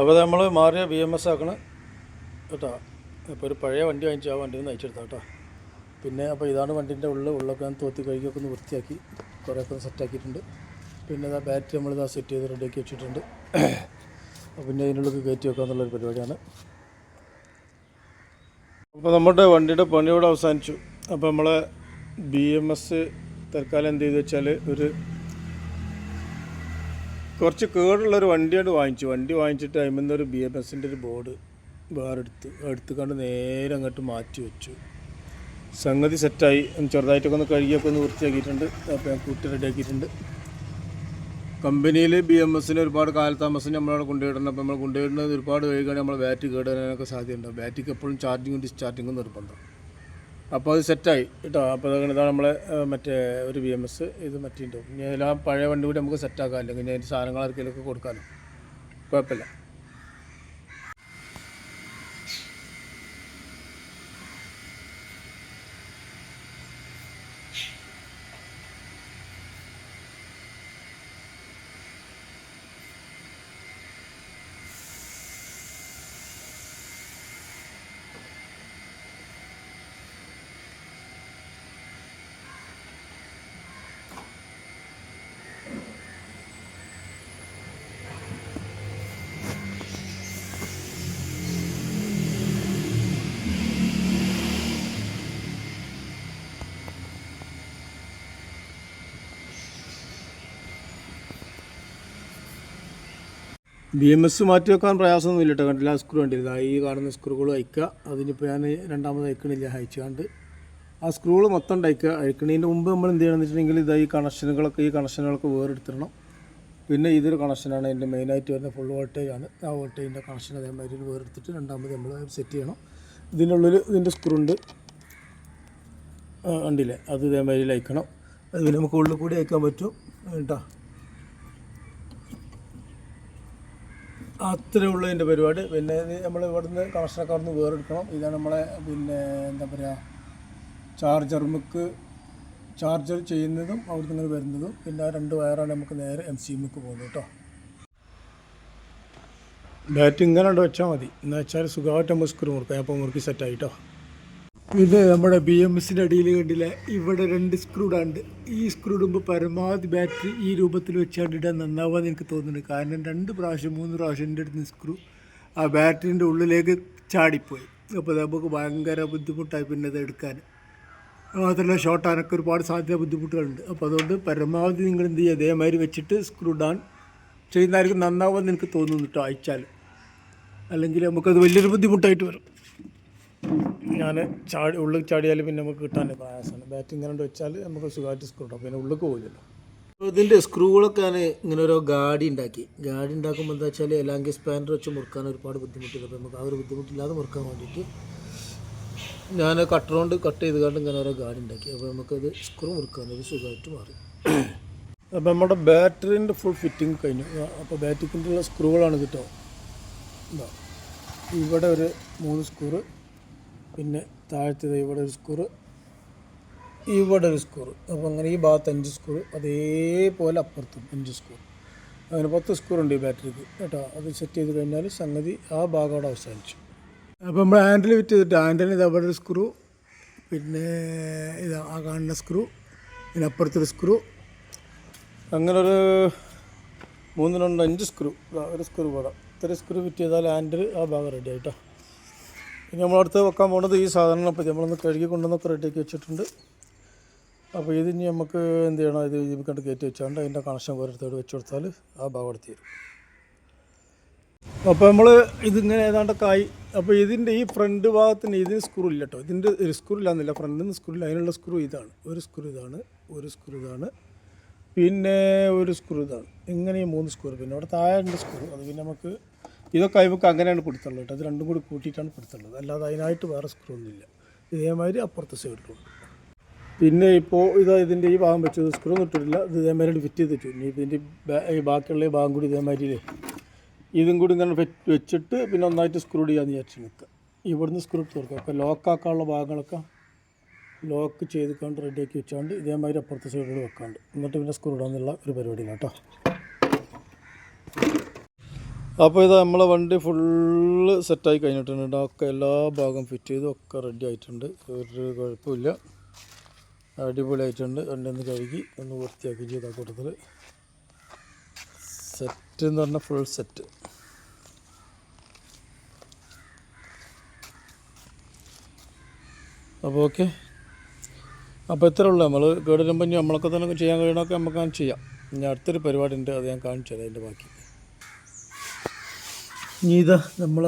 അപ്പോൾ നമ്മൾ മാറിയ ബി എം എസ് ആക്കണ കേട്ടോ. ഇപ്പോൾ ഒരു പഴയ വണ്ടി വാങ്ങിച്ചു ആ വണ്ടി നിന്ന് അയച്ചെടുത്താ കേട്ടോ. പിന്നെ അപ്പോൾ ഇതാണ് വണ്ടീന്റെ ഉള്ളിൽ ഉള്ളൊക്കെ ഞാൻ തോത്തി കഴുകിയൊക്കെ ഒന്ന് വൃത്തിയാക്കി കുറേയൊക്കെ ഒന്ന് സെറ്റാക്കിയിട്ടുണ്ട് പിന്നെ ഇതാ ബാറ്ററി നമ്മൾ ഇതാ സെറ്റ് ചെയ്ത് റെഡിയാക്കി വെച്ചിട്ടുണ്ട്. പിന്നെ അതിനുള്ളിൽ കയറ്റി വെക്കുക എന്നുള്ളൊരു പരിപാടിയാണ്. അപ്പോൾ നമ്മുടെ വണ്ടിയുടെ പണിയോട് അവസാനിച്ചു. അപ്പോൾ നമ്മളെ ബി എം എസ് തൽക്കാലം എന്ത് ചെയ്തു വെച്ചാൽ ഒരു കുറച്ച് കേടുള്ളൊരു വണ്ടിയാണ് വാങ്ങിച്ചു. വണ്ടി വാങ്ങിച്ചിട്ട് അതിൽ ഒരു ബി എം എസിന്റെ ഒരു ബോർഡ് വേറെ എടുത്ത് എടുത്ത് കണ്ട് നേരെ അങ്ങോട്ട് മാറ്റി വെച്ചു. സംഗതി സെറ്റായി. ചെറുതായിട്ടൊക്കെ ഒന്ന് കഴുകിയൊക്കെ ഒന്ന് വൃത്തിയാക്കിയിട്ടുണ്ട്. അപ്പോൾ ഞാൻ കൂട്ടി റെഡിയാക്കിയിട്ടുണ്ട് കമ്പനിയിൽ ബി എം എസിന് ഒരുപാട് കാലതാമസം നമ്മളവിടെ കൊണ്ടുപോയിടണം അപ്പോൾ നമ്മൾ കൊണ്ടുപോയിടുന്നത് ഒരുപാട് വൈകാണ് നമ്മൾ ബാറ്ററി കേടാനൊക്കെ സാധ്യതയുണ്ട്. ബാറ്ററിക്ക് എപ്പോഴും ചാർജിങ്ങും ഡിസ്ചാർജിങ്ങും നിർബന്ധം. അപ്പോൾ അത് സെറ്റായി കേട്ടോ. അപ്പോൾ അതങ്ങനെ ഇതാണ് നമ്മളെ മറ്റേ ഒരു ബി എം എസ് ഇത് മറ്റേ ഉണ്ടാവും ഇനി എല്ലാം പഴയ വണ്ടി കൂടി നമുക്ക് സെറ്റാക്കാം അല്ലെങ്കിൽ അതിന്റെ സാധനങ്ങൾ ആർക്കെങ്കിലുമൊക്കെ കൊടുക്കാമല്ലോ കുഴപ്പമില്ല. ബി എം എസ് മാറ്റി വെക്കാൻ പ്രയാസമൊന്നും ഇല്ല കേട്ടോ. കണ്ടില്ല സ്ക്രൂ കണ്ടില്ല? ഈ കാണുന്ന സ്ക്രൂകൾ അയക്കുക. അതിനിപ്പോൾ ഞാൻ രണ്ടാമത് അയക്കണില്ല അയച്ചുകൊണ്ട് ആ സ്ക്രൂകൾ മൊത്തം അയക്കുക അയക്കണതിന്റെ മുമ്പ് നമ്മൾ എന്ത് ചെയ്യണമെന്ന് വെച്ചിട്ടുണ്ടെങ്കിൽ ഇതാ ഈ കണക്ഷനുകളൊക്കെ ഈ കണക്ഷനുകളൊക്കെ വേറെടുത്തിടണം. പിന്നെ ഇതൊരു കണക്ഷനാണ് എന്റെ മെയിനായിട്ട് വരുന്ന ഫുൾ വോൾട്ടേജ് ആണ്. ആ വോൾട്ടേജിന്റെ കണക്ഷൻ അതേമാതിരി വേറെടുത്തിട്ട് രണ്ടാമത് നമ്മൾ സെറ്റ് ചെയ്യണം. ഇതിനുള്ളിൽ ഇതിന്റെ സ്ക്രൂ ഉണ്ട്. ഉണ്ടില്ലേ അത് ഇതേമാതിരി അയക്കണം. അത് പിന്നെ നമുക്ക് ഉള്ളിൽ കൂടി അയക്കാൻ പറ്റും. കേട്ടോ? അത്രേ ഉള്ളൂ ഇതിന്റെ പരിപാടി. പിന്നെ നമ്മൾ ഇവിടുന്ന് കണക്ഷനൊക്കെ അവിടുന്ന് വേറെടുക്കണം. ഇതാണ് നമ്മളെ പിന്നെ എന്താ പറയുക ചാർജർ മുക്ക് ചാർജർ ചെയ്യുന്നതും അവിടുന്ന് ഇങ്ങനെ വരുന്നതും. പിന്നെ ആ രണ്ട് വയറാണ് നമുക്ക് നേരെ എം സി എമ്മിക്ക് പോകുന്നത് കേട്ടോ. ബാറ്റ് ഇങ്ങനെ വെച്ചാൽ മതി. എന്ന് വെച്ചാൽ സുഖമായിട്ട് നമുക്ക് സ്ക്രൂ മുറുക്കാം. അപ്പോൾ മുറുക്കി സെറ്റായി ഇത് നമ്മുടെ ബി എം എസിന്റെ അടിയിൽ കണ്ടില്ല? ഇവിടെ രണ്ട് സ്ക്രൂ ഈ സ്ക്രൂ ഇടുമ്പോൾ പരമാവധി ബാറ്ററി ഈ രൂപത്തിൽ വെച്ചാണ്ട് ഇടാൻ നന്നാവാന്ന് എനിക്ക് തോന്നുന്നുണ്ട്. കാരണം രണ്ട് പ്രാവശ്യം മൂന്ന് പ്രാവശ്യം എന്റെ അടുത്ത് സ്ക്രൂ ആ ബാറ്ററിന്റെ ഉള്ളിലേക്ക് ചാടിപ്പോയി. അപ്പോൾ നമുക്ക് ഭയങ്കര ബുദ്ധിമുട്ടായി പിന്നെ അത് എടുക്കാൻ. മാത്രമല്ല ഷോർട്ടാനൊക്കെ ഒരുപാട് സാധ്യത ബുദ്ധിമുട്ടുകളുണ്ട്. അപ്പോൾ അതുകൊണ്ട് പരമാവധി നിങ്ങൾ എന്ത് ചെയ്യുക അതേമാതിരി വെച്ചിട്ട് സ്ക്രൂ ചെയ്യുന്നതായിരിക്കും നന്നാവുമെന്ന് എനിക്ക് തോന്നുന്നു കേട്ടോ അയച്ചാൽ അല്ലെങ്കിൽ നമുക്കത് വലിയൊരു ബുദ്ധിമുട്ടായിട്ട് വരും. ഞാൻ ചാടി ഉള്ളിൽ ചാടിയാൽ പിന്നെ നമുക്ക് കിട്ടാൻ പ്രയാസമാണ്. ബാറ്റ് ഇങ്ങനെ കൊണ്ട് വെച്ചാൽ നമുക്ക് സുഖമായിട്ട് സ്ക്രൂ ഇടാം. പിന്നെ ഉള്ളിൽ പോകില്ലല്ലോ ഇതിന്റെ സ്ക്രൂകളൊക്കെ ഞാൻ ഇങ്ങനെ ഓരോ ഗാഡി ഉണ്ടാക്കി. ഗാഡി ഉണ്ടാക്കുമ്പോൾ എന്താ വെച്ചാൽ എലാങ്കി സ്പാനർ വെച്ച് മുറുക്കാൻ ഒരുപാട് ബുദ്ധിമുട്ടില്ല. അപ്പോൾ നമുക്ക് ആ ഒരു ബുദ്ധിമുട്ടില്ലാതെ മുറുക്കാൻ വേണ്ടിയിട്ട് ഞാൻ കട്ടർ കൊണ്ട് കട്ട് ചെയ്ത് കണ്ട് ഇങ്ങനെ ഓരോ ഗാഡി ഉണ്ടാക്കി. അപ്പോൾ നമുക്കത് സ്ക്രൂ മുറുക്കാൻ ഒരു സുഖമായിട്ട് മാറി. അപ്പോൾ നമ്മുടെ ബാറ്ററിന്റെ ഫുൾ ഫിറ്റിംഗ് കഴിഞ്ഞു. അപ്പോൾ ബാറ്ററിക്കുള്ള സ്ക്രൂകളാണ് കിട്ടോ ഇതാ. ഇവിടെ ഒരു മൂന്ന് സ്ക്രൂ പിന്നെ താഴത്തത് ഇവിടെ ഒരു സ്കൂറ് ഇവിടെ ഒരു സ്കൂറ് അപ്പോൾ അങ്ങനെ ഈ ഭാഗത്ത് അഞ്ച് സ്ക്രൂ അതേപോലെ അപ്പുറത്തും അഞ്ച് സ്കൂർ അങ്ങനെ പത്ത് സ്കൂറുണ്ട് ഈ ബാറ്ററിക്ക് കേട്ടോ. അത് സെറ്റ് ചെയ്ത് കഴിഞ്ഞാൽ സംഗതി ആ ഭാഗം അവിടെ അവസാനിച്ചു. അപ്പോൾ നമ്മൾ ഹാൻഡിൽ വിറ്റ് ചെയ്തിട്ട് ഹാൻഡിൽ ഇത് അവിടെ ഒരു സ്ക്രൂ പിന്നെ ഇത് ആ കാണുന്ന സ്ക്രൂ പിന്നെ അപ്പുറത്തൊരു സ്ക്രൂ. അങ്ങനെ ഒരു മൂന്ന് രണ്ട് അഞ്ച് സ്ക്രൂ. ഒരു സ്ക്രൂ പോടാം ഇത്ര സ്ക്രൂ ഫിറ്റ് ചെയ്താൽ ഹാൻഡിൽ ആ ഭാഗം റെഡി ആയിട്ടോ ഇനി നമ്മളടുത്ത് വെക്കാൻ പോകുന്നത് ഈ സാധനങ്ങൾ അപ്പോൾ നമ്മളൊന്ന് കഴുകി കൊണ്ടുവന്നൊക്കെ റെഡിയാക്കി വെച്ചിട്ടുണ്ട്. അപ്പോൾ ഇത് ഇനി നമുക്ക് എന്ത് ചെയ്യണം? ഇത് ഇതിൽ കണ്ട് കയറ്റി വെച്ചാണ്ട് അതിന്റെ കണക്ഷൻ വേറെടുത്തോട് വെച്ച് കൊടുത്താൽ ആ ഭാഗം എടുത്ത് തരും. അപ്പോൾ നമ്മൾ ഇതിങ്ങനെ ഏതാണ്ടൊക്കെ ആയി. അപ്പോൾ ഇതിന്റെ ഈ ഫ്രണ്ട് ഭാഗത്തിന് ഇതിന് സ്ക്രൂ ഇല്ല കേട്ടോ ഇതിന്റെ ഒരു സ്ക്രൂ ഇല്ലാന്നില്ല. ഫ്രണ്ടിൽ നിന്ന് സ്ക്രൂ ഇല്ല. അതിനുള്ള സ്ക്രൂ ഇതാണ്. ഒരു സ്ക്രൂ ഇതാണ്. ഒരു സ്ക്രൂ ഇതാണ്. പിന്നെ ഒരു സ്ക്രൂ ഇതാണ്. ഇങ്ങനെ മൂന്ന് സ്ക്രൂ പിന്നെ അവിടെ താഴെ രണ്ട് സ്ക്രൂ അത് പിന്നെ നമുക്ക് ഇതൊക്കെ നമുക്ക് അങ്ങനെയാണ് കൊടുത്തുള്ളത് കേട്ടോ. അത് രണ്ടും കൂടി കൂട്ടിയിട്ടാണ് കൊടുത്തുള്ളത്. അല്ലാതെ അതിനായിട്ട് വേറെ സ്ക്രൂ ഒന്നുമില്ല. ഇതേമാതിരി അപ്പുറത്തെ സൈഡിലുണ്ട് പിന്നെ ഇപ്പോൾ ഇത് ഇതിന്റെ ഈ ഭാഗം വെച്ചത് സ്ക്രൂ ഇട്ടിട്ടില്ല. ഇത് ഇതേമാതിരി ഫിറ്റ് ചെയ്ത് വെച്ചു ഇനി ഇതിന്റെ ബാക്കിയുള്ള ഭാഗം കൂടി ഇതേമാതിരി ഇതും കൂടി ഇങ്ങനെ വെച്ചിട്ട് പിന്നെ ഒന്നായിട്ട് സ്ക്രൂ ചെയ്യാമെന്ന് വിചാരിച്ച് നിൽക്കുക. ഇവിടുന്ന് സ്ക്രൂ ഇട്ട് കൊടുക്കുക അപ്പോൾ ലോക്കാക്കാനുള്ള ഭാഗങ്ങളൊക്കെ ലോക്ക് ചെയ്ത് കണ്ട് റെഡിയാക്കി വെച്ചാണ്ട് ഇതേമാതിരി അപ്പുറത്തെ സൈഡിൽ വെക്കാണ്ട്. എന്നിട്ട് പിന്നെ സ്ക്രൂ ഇടാമെന്നുള്ള ഒരു പരിപാടിയില്ല കേട്ടോ. അപ്പോൾ ഇത് നമ്മളെ വണ്ടി ഫുള്ള് സെറ്റായി കഴിഞ്ഞിട്ടുണ്ട് ഒക്കെ എല്ലാ ഭാഗം ഫിറ്റ് ചെയ്ത് ഒക്കെ റെഡി ആയിട്ടുണ്ട്. ഒരു കുഴപ്പമില്ല. അടിപൊളിയായിട്ടുണ്ട്. വണ്ടി ഒന്ന് കഴുകി ഒന്ന് വൃത്തിയാക്കി ചെയ്ത കൂട്ടത്തിൽ സെറ്റ് എന്ന് പറഞ്ഞാൽ ഫുൾ സെറ്റ് അപ്പോൾ ഓക്കെ അപ്പോൾ ഇത്രേ ഉള്ളൂ നമ്മൾ കേടുവരുമ്പോൾ നമ്മളൊക്കെ തന്നെ ചെയ്യാൻ കഴിയണമൊക്കെ നമുക്ക് ചെയ്യാം. ഇനി അടുത്തൊരു പരിപാടി ഉണ്ട് അത് ഞാൻ കാണിച്ചു തരാം അതിന്റെ ബാക്കി. ഇനി ഇതാ നമ്മൾ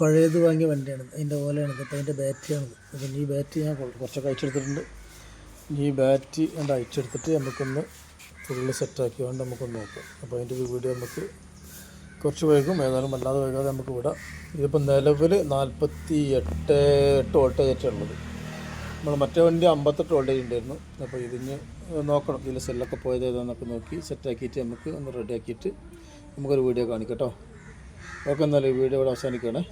പഴയത് വാങ്ങിയ വണ്ടിയാണ്. അതിന്റെ പോലെയാണ് അപ്പോൾ അതിന്റെ ബാറ്ററിയാണിത് അപ്പം ഈ ബാറ്ററി ഞാൻ കുറച്ചൊക്കെ അയച്ചെടുത്തിട്ടുണ്ട്. ഈ ബാറ്ററി കണ്ട് അയച്ചെടുത്തിട്ട് നമുക്കൊന്ന് ഫുള്ള് സെറ്റാക്കി കൊണ്ട് നമുക്കൊന്ന് നോക്കാം. അപ്പോൾ അതിന്റെ ഒരു വീഡിയോ നമുക്ക് കുറച്ച് വൈകും. ഏതായാലും വല്ലാതെ വൈകാതെ നമുക്ക് വിടാം. ഇതിപ്പോൾ നിലവിൽ നാൽപ്പത്തി എട്ട് എട്ട് വോൾട്ടേജ് ഉള്ളത്. നമ്മൾ മറ്റേ വണ്ടി അമ്പത്തെട്ട് വോൾട്ടേജ് ഉണ്ടായിരുന്നു. അപ്പോൾ ഇതിന് നോക്കണം. ഇതിൽ സെല്ലൊക്കെ പോയത് ഏതാണെന്നൊക്കെ നോക്കി സെറ്റാക്കിയിട്ട് നമുക്ക് ഒന്ന് റെഡിയാക്കിയിട്ട് നമുക്കൊരു വീഡിയോ കാണിക്കാം കേട്ടോ ഓക്കെ എന്നാലും ഈ വീഡിയോ ഇവിടെ അവസാനിക്കുകയാണേ.